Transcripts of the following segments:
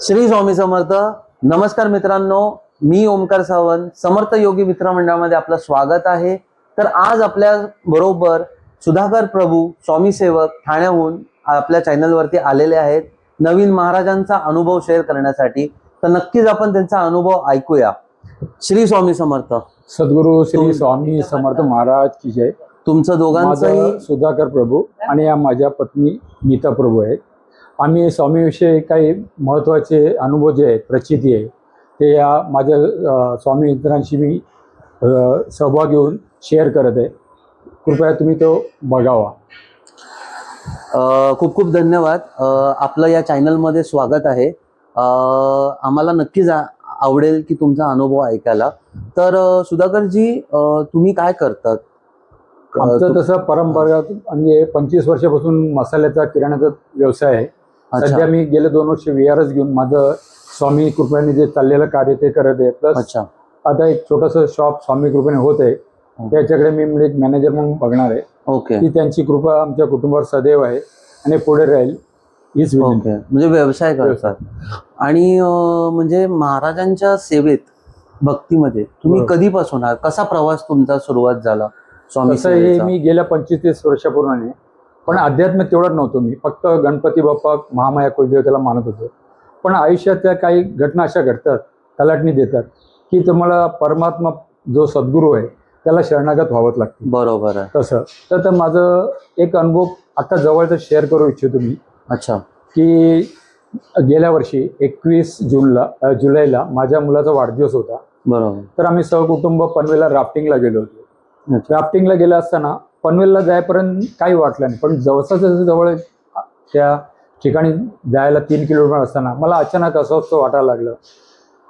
श्री स्वामी समर्थ. नमस्कार मित्रांनो मी ओमकार सावंत समर्थ योगी मित्र मंडळामध्ये आपलं स्वागत आहे. तर आज आपल्या बरोबर सुधाकर प्रभू स्वामी सेवक ठाण्याहून आपल्या चॅनलवरती आलेले आहेत. नवीन महाराजांचा अनुभव शेअर करण्यासाठी. तर नक्कीच आपण त्यांचा अनुभव ऐकूया. श्री स्वामी समर्थ. सद्गुरू श्री स्वामी समर्थ महाराज की जय. तुमचं दोघांचंही माझं सुधाकर प्रभू आणि या माझ्या पत्नी नीता प्रभू आहेत. आम्ही स्वामीविषयी काही महत्त्वाचे अनुभव जे आहेत प्रचिती आहे ते या माझ्या स्वामी मित्रांशी मी सहभाग घेऊन शेअर करत आहे. कृपया तुम्ही तो बघावा. खूप खूप धन्यवाद. आपलं या चॅनलमध्ये स्वागत आहे. आम्हाला नक्कीच आवडेल की तुमचा अनुभव ऐकायला. तर सुधाकरजी तुम्ही काय करतात? आमचं तसं परंपरागत म्हणजे पंचवीस वर्षापासून मसाल्याचा किराण्याचा व्यवसाय आहे. सध्या मी गेले दोन वर्ष विहारच घेऊन माझं स्वामी कृपेने जे चाललेलं कार्य ते करत आहे. प्लस अच्छा. आता एक छोटंसं शॉप स्वामी कृपेने होत आहे. त्याच्याकडे मी म्हणजे एक मॅनेजर म्हणून बघणार आहे. ओके. की त्यांची कृपा आमच्या कुटुंबावर सदैव आहे आणि पुढे राहील हीच ओके. म्हणजे व्यवसाय करतात. आणि म्हणजे महाराजांच्या सेवेत भक्तीमध्ये तुम्ही. कधीपासून आहात? कसा प्रवास तुमचा सुरुवात झाला स्वामी हे? मी गेल्या पंचवीस तीस वर्षापूर्वी पण अध्यात्म तेवढं नव्हतो मी. फक्त गणपती बाप्पा महामाया कुलदेवतेला मानत होतो. पण आयुष्यात त्या काही घटना अशा घडतात कलाटणी देतात की तुम्हाला परमात्मा जो सद्गुरू आहे त्याला शरणागत व्हावंच लागते. बरोबर आहे. तसं. तर तर माझं एक अनुभव आता जवळचं शेअर करू इच्छितो मी अच्छा. की गेल्या वर्षी एकवीस जूनला जुलैला माझ्या मुलाचा वाढदिवस होता. बरोबर. तर आम्ही सहकुटुंब पनवेलला राफ्टिंगला गेलो होतो. राफ्टिंगला गेला असताना पनवेलला जायपर्यंत काही वाटलं नाही. पण जवसा जसं जवळ त्या ठिकाणी जायला तीन किलोमीटर असताना मला अचानक अस्वस्थ वाटायला लागलं.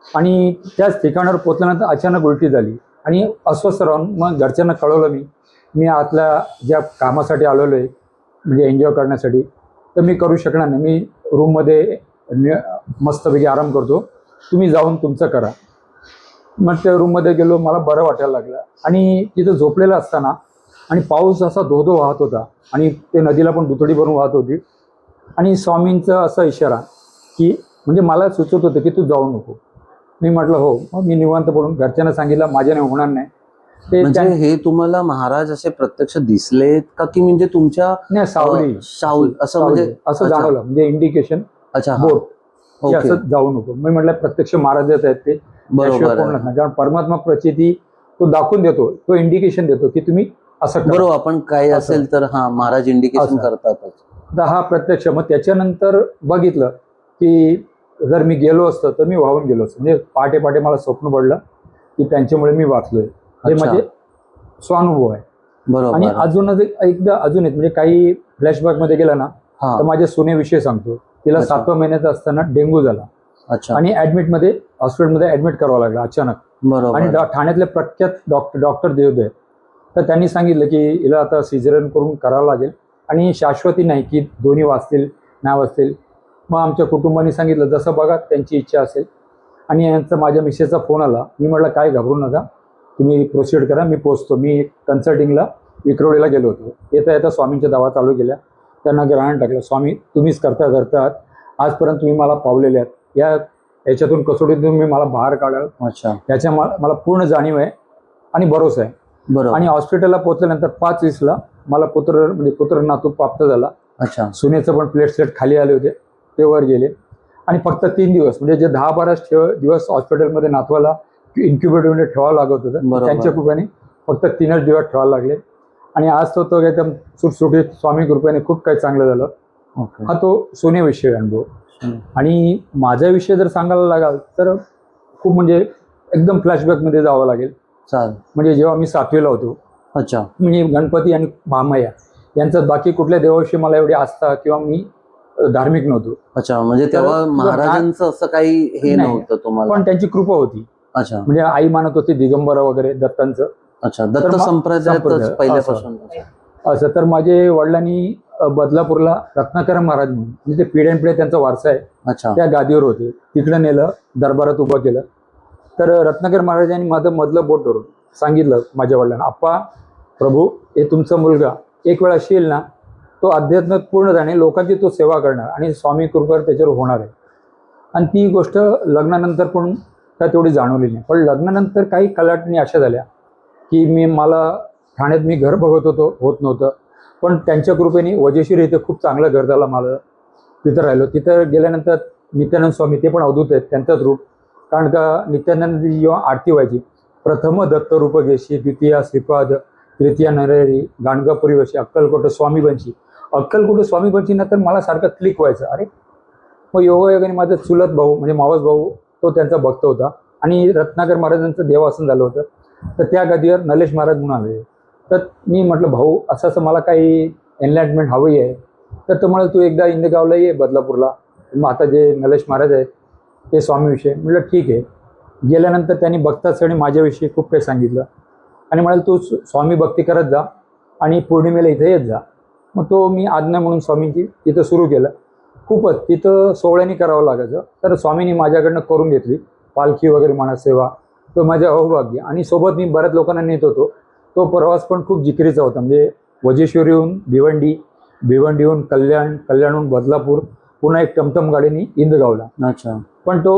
आणि त्याच ठिकाणावर पोचल्यानंतर अचानक उलटी झाली. आणि अस्वस्थ राहून मग घरच्यांना कळवलं मी. मी आतल्या ज्या कामासाठी आलेलो आहे म्हणजे एन्जॉय करण्यासाठी तर मी करू शकणार नाही. मी रूममध्ये मस्तपैकी आराम करतो. तुम्ही जाऊन तुमचं करा. मग त्या रूममध्ये गेलो मला बरं वाटायला लागलं. आणि तिथं झोपलेलं असताना आणि पाऊस असा धोधो वाहत होता. आणि ते नदीला पण दुतडी भरून वाहत होती. आणि स्वामींचा असा इशारा की म्हणजे मला सुचत होतं की तू जाऊ नको. मी म्हटलं हो. मग मी निवांत पडून घरच्यांना सांगितलं माझ्याने होणार नाही. म्हणजे हे तुम्हाला महाराज असे प्रत्यक्ष दिसलेत का की म्हणजे तुमच्या नाही सावली. असं म्हणजे. असं. जाणवलं. म्हणजे इंडिकेशन अच्छा हा. बोट. असं जाऊ नको. मी म्हटलं प्रत्यक्ष महाराज येत आहेत ते. बरोबर कारण परमात्मा प्रचिती तो दाखवून देतो. तो इंडिकेशन देतो की तुम्ही असं करा. बरोबर आपण काय असं. असेल तर हा महाराज इंडिकेशन असं. करतातच. आता हा प्रत्यक्ष मग त्याच्यानंतर बघितलं की जर मी गेलो असतो तर मी वाहून गेलो असतो. म्हणजे पहाटे पहाटे मला स्वप्न पडलं की त्यांच्यामुळे मी वाचलोय. हे अच्छा. म्हणजे स्वानुभव आहे. आणि बरोबर अजून एक- एकदा अजून एक म्हणजे काही फ्लॅशबॅकमध्ये गेला ना हा. तर माझ्या सुनेविषयी सांगतो. तिला अच्छा. सातव्या महिन्यात असताना डेंग्यू झाला. अच्छा. आणि ऍडमिटमध्ये हॉस्पिटलमध्ये ऍडमिट करावं लागलं अचानक. आणि बरोबर डॉ- ठाण्यातले प्रख्यात डॉक्टर डॉक्टर देवदे तर त्यांनी सांगितलं की हिला आता सिझरन करून करावं लागेल. आणि शाश्वती नाही की दोन्ही वाचतील नाही वाचतील. मग आमच्या कुटुंबाने सांगितलं जसं बघा त्यांची इच्छा असेल. आणि यांचा माझ्या मिसेसचा फोन आला. मी म्हटलं काय घाबरू नका. तुम्ही प्रोसिड करा. मी पोचतो मी कन्सल्टिंगला विक्रोळीला गेलो होतो. येता येता स्वामींच्या दावा चालू केल्या. त्यांना ग्रहण टाकलं स्वामी तुम्हीच करता करतात आजपर्यंत तुम्ही मला पावलेले आहात. या याच्यातून कसोटीतून तुम्ही मला बाहेर काढाल. अच्छा. याच्या मला मला पूर्ण जाणीव आहे आणि भरोसा आहे. बरोबर. आणि हॉस्पिटलला पोहोचल्यानंतर पाच वीसला मला पुत्र म्हणजे पुत्र नातू प्राप्त झाला. अच्छा. सुनेचं पण प्लेट सेट खाली आले होते ते वर गेले. आणि फक्त तीन दिवस म्हणजे जे दहा बारा दिवस हॉस्पिटलमध्ये नातवाला इन्क्युबेटरमध्ये ठेवावं लागत होतं. त्यांच्या कृपेने फक्त तीनच दिवस ठेवायला लागले. आणि आज तो तो एकदम सुटसुटीत स्वामी कृपेने खूप काही चांगलं झालं. हा तो सोन्याविषयी अनुभव. आणि माझा विषय जर सांगायला लागाल तर खूप म्हणजे एकदम फ्लॅशबॅकमध्ये जावं लागेल. चालेल. म्हणजे जेव्हा मी सातवीला होतो अच्छा. म्हणजे गणपती आणि महामाया यांचं बाकी कुठल्या देवाविषयी मला एवढी आस्था किंवा मी धार्मिक नव्हतो. अच्छा म्हणजे तेव्हा महाराजांचं असं काही हे नाही. नव्हतं तुम्हाला? पण त्यांची कृपा होती. अच्छा. म्हणजे आई मानत होती दिगंबरा वगैरे दत्तांचं. अच्छा दत्त संप्रदायातच संप्रदाय, पहिल्यापासून असं. तर माझे वडिलांनी बदलापूरला रत्नाकर महाराज म्हणून म्हणजे पिढ्यान पिढ्या त्यांचा वारसा आहे अच्छा. त्या गादीवर होते. तिकडं नेलं दरबारात उभं केलं. तर रत्नाकर महाराजांनी माझं मधलं बोट धरून सांगितलं माझ्या वडिलांना आप्पा प्रभू हे तुमचा मुलगा एक वेळा असेल ना तो अध्यात्मात पूर्ण जाणे लोकांची तो सेवा करणार आणि स्वामी कृपेवर त्याच्यावर होणार आहे. आणि ती गोष्ट लग्नानंतर पण काय तेवढी जाणवली नाही. पण लग्नानंतर काही कलाटणी अशा झाल्या की मी मला ठाण्यात मी घर बघत होतो होत नव्हतं. पण त्यांच्या कृपेने वजेशीर इथं खूप चांगलं घर झालं मला तिथं राहिलो. तिथं गेल्यानंतर नित्यानंद स्वामी ते पण अवधूत आहेत. त्यांचंच रूप. कारण का नित्यानंद जेव्हा आरती व्हायची प्रथम दत्त रूपगेशी द्वितीया श्रीपाद तृतीया नरेरी गाणगापुरी वशी अक्कलकोट स्वामीबंशी अक्कलकोट स्वामीबंशी तर नंतर मला सारखं क्लिक व्हायचं. अरे मग योगायोगाने माझा चुलत भाऊ म्हणजे मावस भाऊ तो त्यांचा भक्त होता. आणि रत्नाकर महाराजांचं देवासन झालं होतं. तर त्या गदीवर नलेश महाराज म्हणून आले. तर मी म्हटलं भाऊ असं असं मला काही एनलाइटमेंट हवी आहे. तर तो तू एकदा इंदगावला ये बदलापूरला. मग आता जे नलेश महाराज आहेत ते स्वामीविषयी. म्हटलं ठीक आहे. गेल्यानंतर त्यांनी बघताच आणि माझ्याविषयी खूप काही सांगितलं. आणि म्हणाल तू स्वामी भक्ती करत जा आणि पौर्णिमेला इथं येत जा. मग तो मी आज्ञा म्हणून स्वामींची तिथं सुरू केलं. खूपच तिथं सोहळ्याने करावं लागायचं. तर स्वामींनी माझ्याकडनं करून घेतली. पालखी वगैरे म्हणा सेवा. तो माझ्या अहोभाग्य. आणि सोबत मी बऱ्याच लोकांना नेत होतो. तो प्रवास पण खूप जिकरीचा होता. म्हणजे वजेश्वरीहून भिवंडी भिवंडीहून कल्याण कल्याणहून बदलापूर पुन्हा एक टमटम गाडीने इंदगावला. अच्छा. पण तो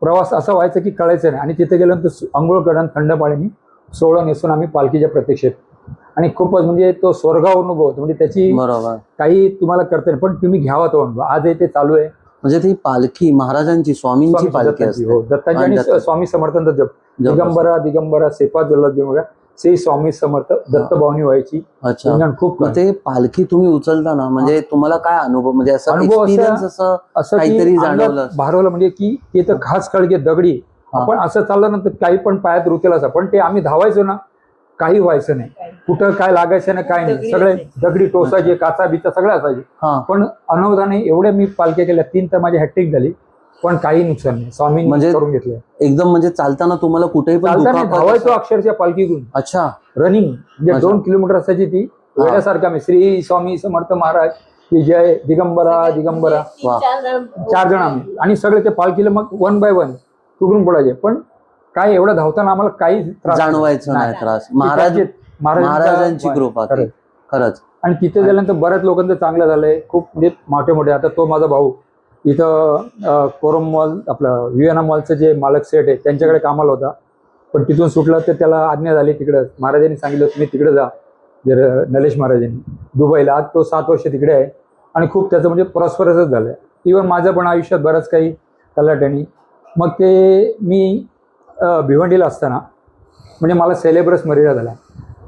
प्रवास असा व्हायचा की कळायचं नाही. आणि तिथे गेल्यानंतर आंघोळ करून थंड पाण्याने सोहळा नेसून आम्ही पालखीच्या प्रत्यक्षेत आणि खूपच म्हणजे तो स्वर्गाव अनुभव म्हणजे त्याची काही तुम्हाला करता नाही. पण तुम्ही घ्यावा तो अनुभव. आज ते चालू आहे. म्हणजे ती पालखी महाराजांची स्वामींची स्वामी पालखी हो. आणि स्वामी समर्थांचा जप. दिगंबरा दिगंबरा सेपा जल्लद से स्वामी समर्थ दत्त भावनी व्हायची. अच्छा. खूप ते पालखी तुम्ही उचलताना म्हणजे तुम्हाला काय अनुभव म्हणजे असं अनुभव असा- काहीतरी जाणवलं. भारवलं म्हणजे की ते तर खास खळगे दगडी. आपण असं चाललं ना तर काही पण पायात रुतेल असं पण ते आम्ही धावायचो ना काही व्हायचं नाही. कुठं काय लागायचं ना काय नाही. सगळे दगडी टोसायचे काचा बिचा सगळं असायचे. पण अनवधाने एवढ्या मी पालख्या केल्या. तीन तर माझी हॅट्रिक झाली. पण काही नुकसान नाही. स्वामी म्हणजे करून घेतलं. एकदम म्हणजे चालताना तुम्हाला कुठेही पण चालताना दुखापत धावायचो अक्षरशः पालखीतून. अच्छा. रनिंग म्हणजे अच्छा. दोन किलोमीटर असायची ती. वेळासारखा मी. श्री स्वामी समर्थ महाराज की जय दिगंबरा दिगंबरा. वा. चार जण आम्ही. आणि सगळे ते पालखीला मग वन बाय वन तुकडून पडायचे. पण काय एवढं धावताना आम्हाला काही त्रास जाणवायचं नाही त्रास. महाराज महाराज महाराजांची कृपा ती. खरंच. खरंच. आणि तिथे गेल्यानंतर बऱ्याच लोकांचं चांगलं झालंय. खूप म्हणजे मोठे मोठे आता तो माझा भाऊ. इथं कोरम मॉल आपलं विएना मॉलचं जे मालक सेट आहे त्यांच्याकडे कामाला होता. पण तिथून सुटला तर त्याला आज्ञा झाली तिकडं. महाराजांनी सांगितलं तुम्ही तिकडे जा. जर नलेश महाराजांनी. दुबईला. आज तो सात वर्ष तिकडे आहे. आणि खूप त्याचं म्हणजे प्रॉस्परसच झालं आहे इवन माझं पण आयुष्यात बरंच काही कलाटणी मग ते मी भिवंडीला असताना म्हणजे मला सेलेब्रस मरिया झाला.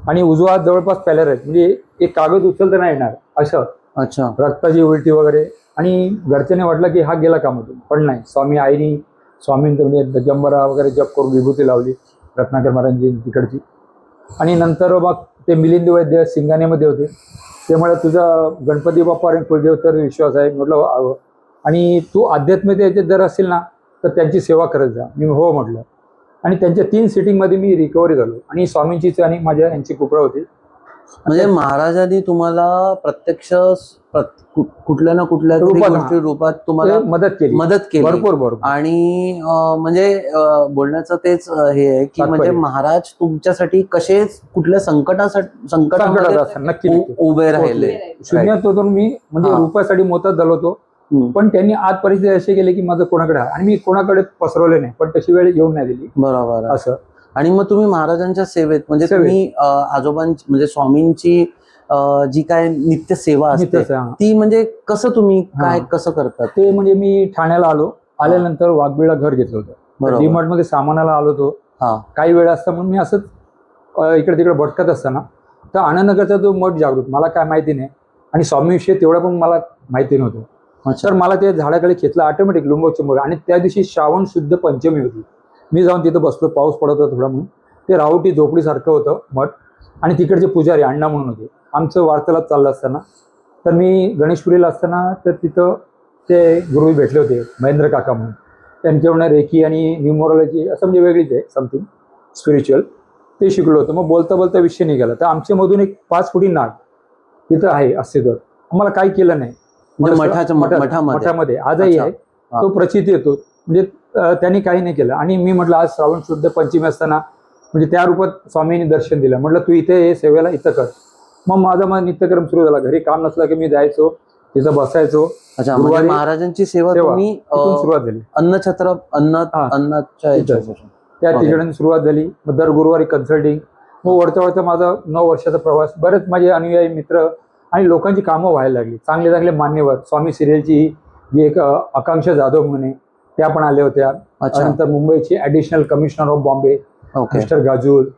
आणि उजवा जवळपास पॅलर आहेत म्हणजे एक कागद उचलता नाही येणार. असं. अच्छा. रक्ताची उलटी वगैरे. आणि घरच्याने वाटलं की हा गेला कामातून. पण नाही. स्वामी आईनी स्वामींचं म्हणजे दिगंबरा वगैरे जप करून विभूती लावली रत्नाकर महाराजांची तिकडची. आणि नंतर मग ते मिलिंद वैद्य सिंगानेमध्ये होते. त्यामुळे तुझा गणपती बाप्पा आणि कुलदेव तर विश्वास आहे. म्हटलं आणि तू अध्यात्मिक याच्यात जर असेल ना तर त्यांची सेवा करत जा. मी हो म्हटलं. आणि त्यांच्या तीन सिटिंगमध्ये मी रिकव्हरी झालो. आणि स्वामींचीच आणि माझ्या यांची कुपरा होती. म्हणजे महाराजांनी तुम्हाला प्रत्यक्ष प्रत- कुठल्या ना कुठल्या तरी रूपात, हा. गोष्टी रूपात तुम्हाला ते मदत केली मदत केली भरपूर भरपूर आणि अं, म्हणजे अं, बोलण्याचं तेच अं, हे आहे की तात्पर्य. म्हणजे महाराज तुमच्यासाठी कसे कुठल्या संकटासाठी संकटात असताना नक्की उ- नक्की. उभे राहिले शून्यातून मी म्हणजे हा. रुपयासाठी मोतात झालो होतो हम्म. पण त्यांनी आज परिस्थिती अशी केली की माझं कोणाकडे आहे आणि मी कोणाकडे पसरवले नाही पण तशी वेळ येऊन नाही दिली बरोबर आहे. असं आणि मग तुम्ही महाराजांच्या सेवेत म्हणजे. तुम्ही आजोबांची म्हणजे स्वामींची जी काय नित्य सेवा असते. ती म्हणजे कसं तुम्ही काय. कसं करतात ते म्हणजे मी ठाण्याला आलो आल्यानंतर वाघबीळला घर घेतलं होतं. डीमार्टमध्ये सामानाला आलो होतो. काही वेळ असता म्हणून मी असंच इकडे तिकडे भटकत असताना. तर आनंदनगरचा जो मठ जागृत मला काय माहिती नाही. आणि स्वामीविषयी तेवढं पण मला माहिती नव्हतं. तर मला ते झाडाकडे खेचलं ऑटोमॅटिक लुंबो चिंबोर आणि त्या दिवशी श्रावण शुद्ध पंचमी होती. मी जाऊन तिथं बसलो पाऊस पडत होता थोडा म्हणून. ते रावटी झोपडीसारखं होतं मठ आणि तिकडचे पुजारी अण्णा म्हणून होते. आमचं वार्तालाप चाललं असताना. तर मी गणेशपुरीला असताना तर तिथं ते गुरु भेटले होते महेंद्र काका म्हणून. त्यांच्याकडून रेकी आणि न्यूमोरॉलॉजी असं म्हणजे वेगळीच आहे समथिंग स्पिरिच्युअल ते शिकलो होतं. मग बोलता बोलता विषय निघाला. तर आमच्यामधून एक पाच फुटी नाग तिथं आहे अस्तित्वात. आम्हाला काही केलं नाही. म्हणजे मठाच्या मठामध्ये. आजही. आहे. तो प्रचिती येतो. म्हणजे त्यांनी काही नाही केलं. आणि मी म्हटलं आज श्रावण शुद्ध पंचमी असताना म्हणजे त्या रूपात स्वामींनी दर्शन दिलं. म्हटलं तू इथे ये सेवेला इथं कर. मग माझा मग नित्यक्रम सुरू झाला. घरी काम नसलं की मी जायचो तिथं बसायचो. अच्छा म्हणजे महाराजांची सेवा. तुम्ही सुरुवात झाली. अन्नछत्र अन्न हा. अन्नाच्या. त्या. तिकडून सुरुवात झाली. मग दर गुरुवारी कन्सल्टिंग मग वळता वळता माझा नऊ वर्षाचा प्रवास. बरेच माझे अनुयायी मित्र आणि लोकांची कामं व्हायला लागली. चांगले चांगले मान्यवर. स्वामी सिरियलची जी एक आकांक्षा जाधव म्हणे त्या पण आल्या होत्या. नंतर मुंबईची additional commissioner of Bombay mister Gajul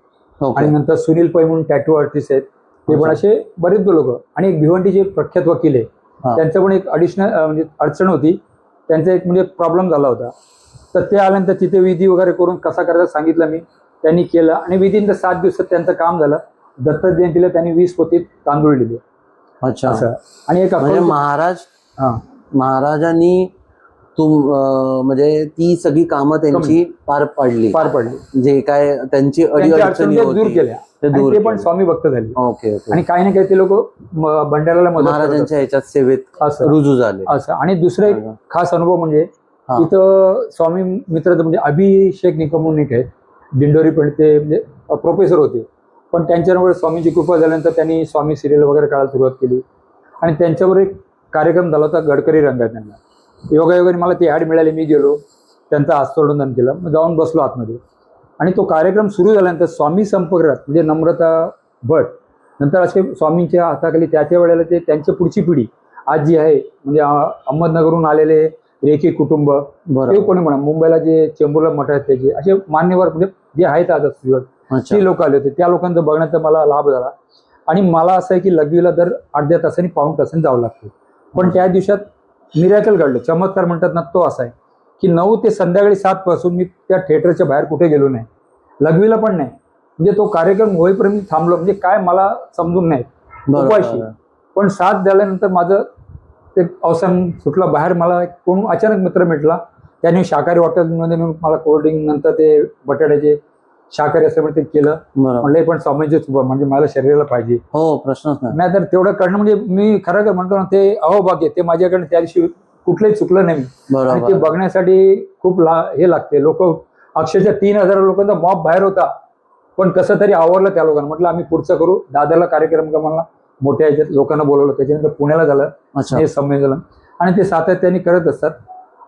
आणि नंतर सुनील पै म्हणून टॅटू आर्टिस्ट आहेत. ते पण. असे बरेच लोक. आणि एक भिवंडीचे प्रख्यात वकील आहे. त्यांचं पण एक अडिशनल म्हणजे अडचण होती. त्यांचा एक म्हणजे प्रॉब्लेम झाला होता. तर ते आल्यानंतर तिथे विधी वगैरे करून कसा करायचा सांगितलं मी. त्यांनी केलं. आणि विदिन द सात दिवसात त्यांचं काम झालं. दत्त जयंतीला त्यांनी वीस पोती तांदूळ दिले. अच्छा. असं. आणि एक म्हणजे महाराज महाराजांनी अं, म्हणजे ती सगळी कामं त्यांची पार पाडली. पार पडली. जे काय त्यांची अडी अडचणी दूर केल्या. ते ते पण. स्वामी भक्त झाले. Okay okay. आणि काही ना काही ते लोक भंडाऱ्याला महाराजांच्या ह्याच्यात सेवेत रुजू झाले. असं. आणि दुसरं एक खास अनुभव म्हणजे. इथं स्वामी मित्र म्हणजे अभिषेक निकम म्हणून एक आहे दिंडोरी पण ते म्हणजे प्रोफेसर होते. पण त्यांच्यावर स्वामींची कृपा झाल्यानंतर त्यांनी स्वामी सिरियल वगैरे काढायला सुरुवात केली. आणि त्यांच्यावर एक कार्यक्रम झाला होता गडकरी रंगात त्यांना. योगायोगाने मला ती ॲड मिळाली मी गेलो त्यांचा आस्तोडन केलं मग जाऊन बसलो आतमध्ये. आणि तो कार्यक्रम सुरू झाल्यानंतर स्वामी संपर्कात म्हणजे नम्रता भट नंतर असे स्वामींच्या हाताखाली त्याच्या वेळेला ते त्यांची पुढची पिढी आज जी आहे म्हणजे अहमदनगरहून आलेले रेखी कुटुंब ते कोणी म्हणा मुंबईला जे चेंबूरला मठ आहेत त्याचे असे मान्यवर म्हणजे जे आहेत आज ते लोक आले होते. त्या लोकांचं बघण्याचा मला लाभ झाला. आणि मला असं आहे की लघवीला दर अर्ध्या तासांनी पाऊण तासांनी जावं लागतं. पण त्या दिवसात मिरॅकल घडलं. चमत्कार म्हणतात ना तो असा आहे की नऊ ते संध्याकाळी सात पासून मी त्या थिएटरच्या बाहेर कुठे गेलो नाही. लघवीला पण नाही. म्हणजे तो कार्यक्रम होईपर्यंत मी थांबलो. म्हणजे काय मला समजून नाही. उपाशी. पण साथ झाल्यानंतर माझं ते अवसान सुटलं. बाहेर मला कोण अचानक मित्र भेटला. त्याने शाकाहारी हॉटेलमध्ये मला कोल्ड्रिंक नंतर ते बटाट्याचे शाकाहारी असल्यामुळे ते केलं. बरोबर. म्हणलं पण स्वामींचेच उभं म्हणजे मला शरीराला पाहिजे. हो प्रश्नच नाही. नाही तर तेवढं करणं म्हणजे मी खरं खरं म्हणतो ना ते अहोभाग्य ते माझ्याकडे त्या दिवशी कुठलंही चुकलं नाही. आणि ते बरोबर बघण्यासाठी खूप ला हे लागते. लोक अक्षरशः तीन हजार लोकांचा मॉब बाहेर होता. पण कसं तरी आवरलं त्या लोकांना. म्हटलं आम्ही पुढचं करू. दादाला कार्यक्रम का मला मोठ्या ह्याच्यात लोकांना बोलवलं. त्याच्यानंतर पुण्याला झालं. अच्छा. हे संमेलन आणि ते सातत्याने करत असतात.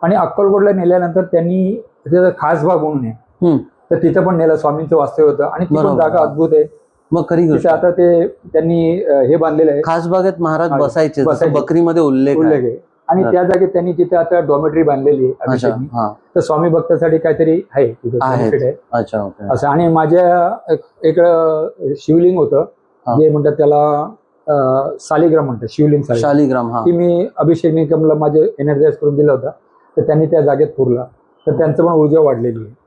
आणि अक्कलकोटला नेल्यानंतर त्यांनी त्याचा खास भाग म्हणून आहे. हम्म. तर तिथं पण नेलं स्वामींचं वास्तव्य होतं. आणि ती पण बरोबर. जागा अद्भुत आहे. मग खरी गोष्ट. आता ते त्यांनी अं, हे बांधलेलं आहे. खास बागेत महाराज हा, बसायचे. बकरीमध्ये उल्लेख आहे. उल्लेख आहे. आणि त्या जागेत त्यांनी तिथे आता डॉमेटरी बांधलेली आहे अच्छा अभिषेकनी. हा. तर स्वामी भक्तासाठी काहीतरी आहे तिथे आहे. benefit आहे अच्छा ओके. असं. आणि माझ्या एक- एक अं, शिवलिंग होतं. हा. जे म्हणतात त्याला अं, सालिग्राम म्हणतात शिवलिंग सालिग्राम शालिग्राम हा. ती मी अभिषेक निकमला माझे एनर्जाईज करून दिला होता. तर त्यांनी त्या जागेत पुरला. तर त्यांचं पण ऊर्जा वाढलेली आहे.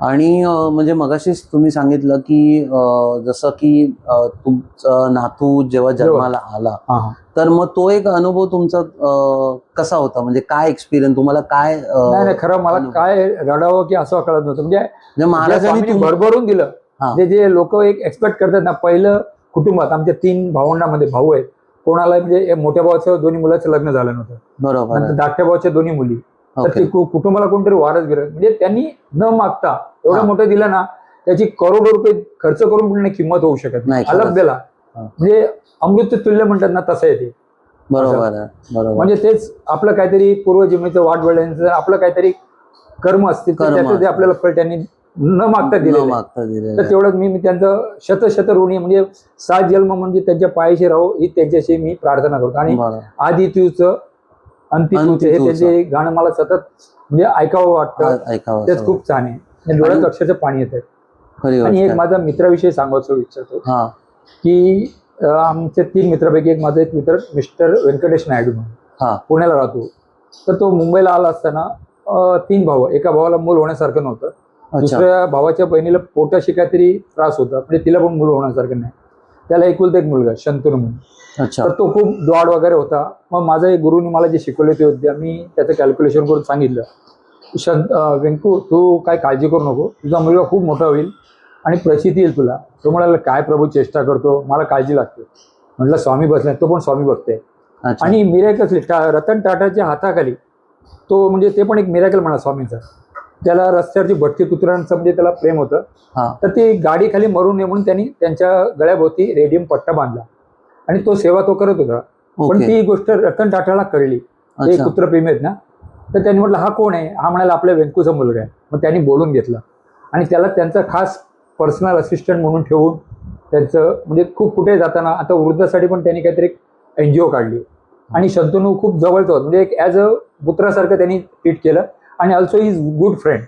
आणि म्हणजे मगाशीच तुम्ही सांगितलं की जसं की तुमचं नातू जेव्हा जन्माला आला तर मग तो एक अनुभव तुमचा कसा होता? म्हणजे काय एक्सपिरियन्स तुम्हाला काय नाही खरं मला. काय रडावं की असं कळत नव्हतं. म्हणजे म्हणजे महाराजांनी भरभरून दिलं हा. जे जे लोक एक एक्सपेक्ट करतात ना पहिलं कुटुंबात आमच्या तीन भावंडामध्ये भाऊ आहेत. कोणाला म्हणजे मोठ्या भावाचं दोन्ही मुलाचं लग्न झालं नव्हतं. बरोबर. धाकट्या भावाच्या दोन्ही मुली. तर ते कुटुंबाला कोणतरी वारस गिरत म्हणजे त्यांनी न मागता एवढं. मोठं दिलं ना त्याची करोडो रुपये खर्च करून पण किंमत होऊ शकत नाही, अलग. दिला. म्हणजे अमृत तुल्य म्हणतात ना तसं आहे ते बरोबर बरोबर म्हणजे तेच आपलं काहीतरी पूर्वजन्मीचं वाट वळल्यानंतर आपलं काहीतरी कर्म असतील त्याचं. आपल्याला फळ त्यांनी न मागता दिलेलं तर. तेवढंच मी मी त्यांचं शत शत ऋणी. म्हणजे सात जन्म म्हणजे त्यांच्या पायाशी राहो ही त्यांच्याशी मी प्रार्थना करतो आणि बरोबर. आधी तुझं अंती तुझं हे. त्यांचे गाणं मला सतत म्हणजे ऐकावं वाटतं ऐकावं तेच असं खूप छान आहे. आणि डोळ्यात आणि- अक्षरशः पाणी येत आहे खरी गोष्ट आणि एक आहे. माझा मित्राविषयी सांगायचं इच्छितो हा. की अं, आमच्या तीन मित्रापैकी एक माझा एक मित्र मिस्टर व्यंकटेश नायडू म्हणून. हा. पुण्याला राहतो. तर तो मुंबईला आला असताना अं, तीन भाऊ एका भावाला मूल होण्यासारखं नव्हतं. अच्छा. दुसऱ्या भावाच्या बहिणीला पोटाशी काहीतरी त्रास होता. म्हणजे तिला पण मूल होण्यासारखं नाही. त्याला एकुलता एक मुलगा शंतनू म्हणून. अच्छा. तर तो खूप द्वाड वगैरे होता. मग माझा एक गुरुनी मला जे शिकवले ते होते मी त्याचं कॅल्क्युलेशन करून सांगितलं. शंत अं, व्यंकू तू काय काळजी करू नको. तुझा मुलगा खूप मोठा होईल आणि प्रचिती येईल तुला. तो म्हणाला काय प्रभू चेष्टा करतो? मला काळजी लागते. म्हटलं स्वामी बसलाय तो पण स्वामी बघते आणि मिरॅकल टा रतन टाटाच्या हाताखाली तो म्हणजे ते पण एक मिरॅकल म्हणा स्वामींचा. त्याला रस्त्यावरची भटकी कुत्र्यांचं म्हणजे त्याला प्रेम होतं. हा. तर ती गाडी खाली मरून नये म्हणून त्यांनी त्यांच्या गळ्याभोवती रेडियम पट्टा बांधला. आणि तो सेवा तो करत होता. पण ती गोष्ट रतन टाटाला कळली. ते कुत्रप्रेमी आहेत ना तर त्यांनी म्हटलं हा कोण आहे? हा म्हणाला आपल्या वेंकूचा मुलगा आहे. मग त्यांनी बोलून घेतलं. आणि त्याला त्यांचा खास पर्सनल असिस्टंट म्हणून ठेवून त्यांचं म्हणजे खूप कुठे जाताना आता वृद्धासाठी पण त्यांनी काहीतरी एन जी ओ काढली. आणि शंतनू खूप जवळचं होतं. म्हणजे एक ॲज अ पुत्रासारखं त्यांनी ट्रीट केलं. आणि ऑल्सो इज गुड फ्रेंड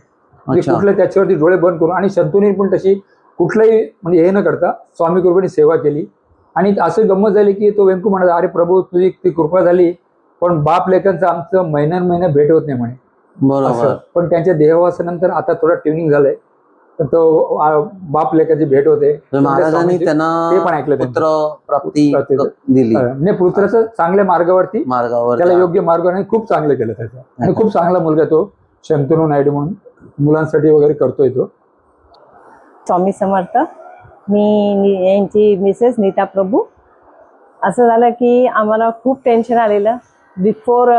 म्हणजे कुठलं त्याच्यावरती डोळे बंद करून आणि शंतनूने पण तशी कुठलंही म्हणजे हे न करता स्वामी कृपेने सेवा केली. आणि असं गंमत झाली की तो व्यंकू म्हणाला अरे प्रभू तुझी ती कृपा झाली पण बाप लेखांचं आमचं महिन्यान महिना भेट होत नाही म्हणे. बरोबर. असं. पण त्यांच्या देहवासानंतर आता थोडं ट्युनिंग झालंय. तर तो बाप लेखाची भेट होते. महाराजांनी ते त्यांना पण ऐकलं. पुत्र प्राप्ती. दिली. म्हणजे पुत्राचं चांगल्या मार्गावरती मार्गावर त्याला योग्य मार्गाने खूप चांगलं केलं त्याचं. आणि खूप चांगला मुलगा तो. शंतनू नायडू म्हणून मुलांसाठी वगैरे करतोय तो. स्वामी समर्थ. मी यांची मिसेस नीता प्रभू. असं झालं की आम्हाला खूप टेन्शन आलेलं. बिफोर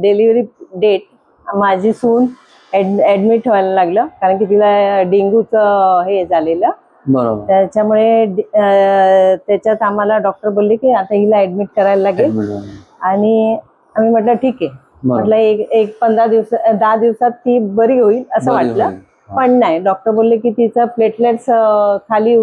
डिलिव्हरी डेट माझी सून ॲड ॲडमिट व्हायला लागलं. कारण की तिला डेंग्यूचं हे झालेलं. बरोबर. त्याच्यामुळे त्याच्यात आम्हाला डॉक्टर बोलले की आता हिला ॲडमिट करायला लागेल. आणि आम्ही म्हटलं ठीक आहे. म्हटलं एक एक पंधरा दिवस दहा दिवसात ती बरी होईल असं वाटलं. पण नाही डॉक्टर बोलले की तिचं प्लेटलेट्स खाली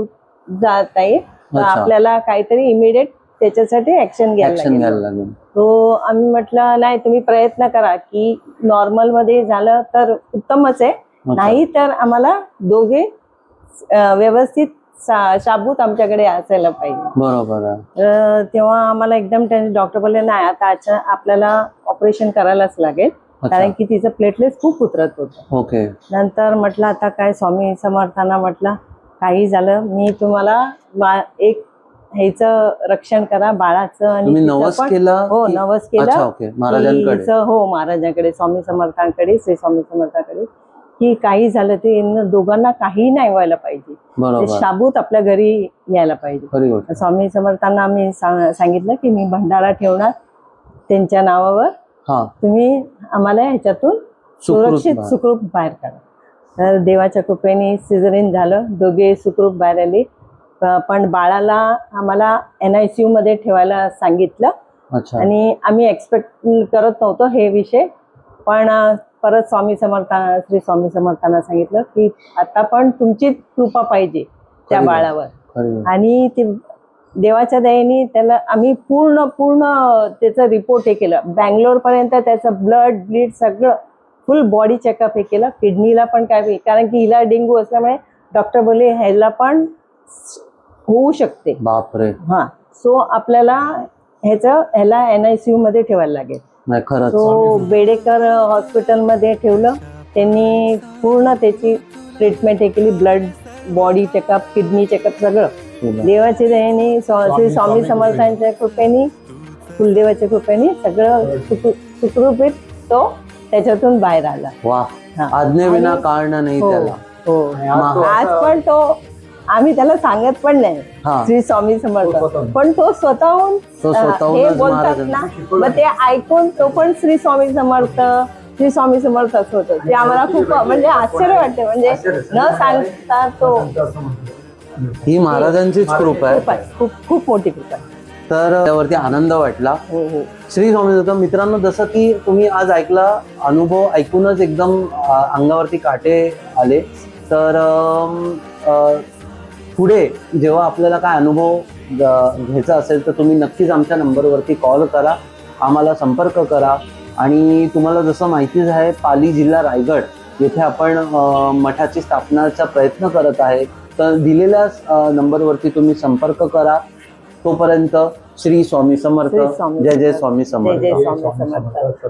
जात आहे. आपल्याला काहीतरी इमिडिएट त्याच्यासाठी ऍक्शन घ्यायला लागेल. तो आम्ही म्हटलं नाही तुम्ही प्रयत्न करा की नॉर्मलमध्ये झालं तर उत्तमच आहे. नाही तर आम्हाला दोघे व्यवस्थित शाबूत आमच्याकडे असायला पाहिजे. बरोबर तेव्हा आम्हाला एकदम डॉक्टर बोलले नाही आता अच्छा आपल्याला ऑपरेशन करायलाच लागेल. कारण की तिचं प्लेटलेट्स खूप उतरत होतं. ओके नंतर म्हटलं आता काय स्वामी समर्थांना म्हटलं काही झालं मी तुम्हाला बा- एक ह्याचं रक्षण करा बाळाचं आणि नवस केला हो नवस केलं हो महाराजांकडे स्वामी समर्थांकडे श्री स्वामी समर्थांकडे. की काही झालं ते दोघांना काही नाही व्हायला पाहिजे. शाबूत आपल्या घरी यायला पाहिजे. स्वामी समर्थांना आम्ही सांग- सांगितलं की मी भंडारा ठेवणार त्यांच्या नावावर. हा. तुम्ही आम्हाला ह्याच्यातून सुरक्षित. सुखरूप बाहेर काढा. तर देवाच्या कृपेने सिझरिन झालं. दोघे सुखरूप बाहेर आले. पण बाळाला आम्हाला एन आय सी मध्ये ठेवायला सांगितलं. आणि आम्ही एक्सपेक्ट करत नव्हतो हे विषय. पण परत स्वामी समर्था श्री स्वामी समर्थांना सांगितलं की आता पण तुमची कृपा पाहिजे त्या. बाळावर. आणि ते देवाच्या दयेने त्याला आम्ही पूर्ण पूर्ण त्याचं रिपोर्ट हे केलं. बँगलोर पर्यंत त्याचं ब्लड ब्लीड सगळं फुल बॉडी चेकअप हे केलं. किडनीला पण काय कारण की हिला डेंग्यू असल्यामुळे डॉक्टर बोलले ह्याला पण होऊ शकते. बापरे. हा. सो आपल्याला ह्याचं ह्याला एन आय सी यू मध्ये ठेवायला लागेल. नाही खरंच. सो बेडेकर हॉस्पिटलमध्ये ठेवलं. त्यांनी पूर्ण त्याची ट्रीटमेंट हे केली blood body checkup kidney checkup सगळं. केलं. देवाच्या दयेने श्री स्वामी समर्थांच्या कृपेने कुलदेवाच्या कृपेने सगळं सुखरू- सुखरूपीत तो त्याच्यातून बाहेर आला. वा. आज्ञेविना कारण नाही हो. त्याला. हो. आज तो पण तो आम्ही त्याला सांगत पण नाही. श्री स्वामी समर्थ. पण तो स्वतःहून हे बोलतात महाराजांना ना मग ते ऐकून तो पण श्री स्वामी समर्थ श्री स्वामी समर्थ असं होतं. ते आम्हाला खूप म्हणजे आश्चर्य वाटते. म्हणजे न सांगता तो ही महाराजांचीच कृपा आहे. खूप खूप मोठी कृपा आहे. तर त्यावरती आनंद वाटला. हो हो. श्री स्वामी दत्त मित्रांनो जसं की तुम्ही आज ऐकला अनुभव ऐकूनच एकदम अंगावरती काटे आले. तर पुढे जेव्हा आपल्याला काय अनुभव घ्यायचा असेल तर तुम्ही नक्कीच आमच्या नंबरवरती कॉल करा आम्हाला संपर्क करा आणि तुम्हाला जसं माहितीच आहे पाली जिल्हा रायगड येथे आपण मठाची स्थापनाचा प्रयत्न करत आहे. तर दिलेल्या नंबरवरती तुम्ही संपर्क करा. तोपर्यंत श्री स्वामी समर्थ. जय जय स्वामी समर्थ.